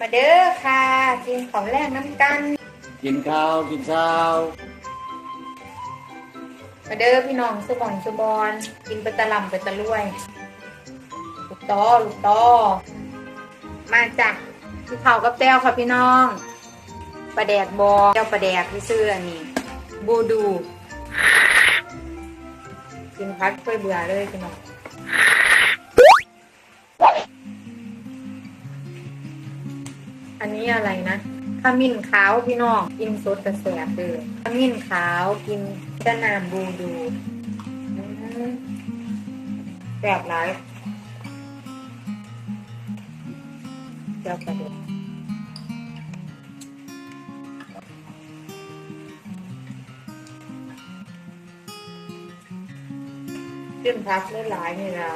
มาเด้อค่ะ กินของแรกน้ำกัน กินข้าวกินข้าวมาเด้อพี่น้องสุบอนสุบอนกินไปตะลำไปตะลุยลูกต้อลูกต้อมาจากพี่เขากับแต้วค่ะพี่น้องปลาแดกบอแต้วปลาแดกที่เสื้อนี่บูดู กินพักค่อยเบื่อเลยพี่น้อง อันนี้อะไรนะขมิ้นขาวพี่น้องกินสดกระแสบเลยขมิ้นขาวกินกระนามบูดูแสบหลายเจ้าประเด็นขึ้นพักหลายๆนี่ละ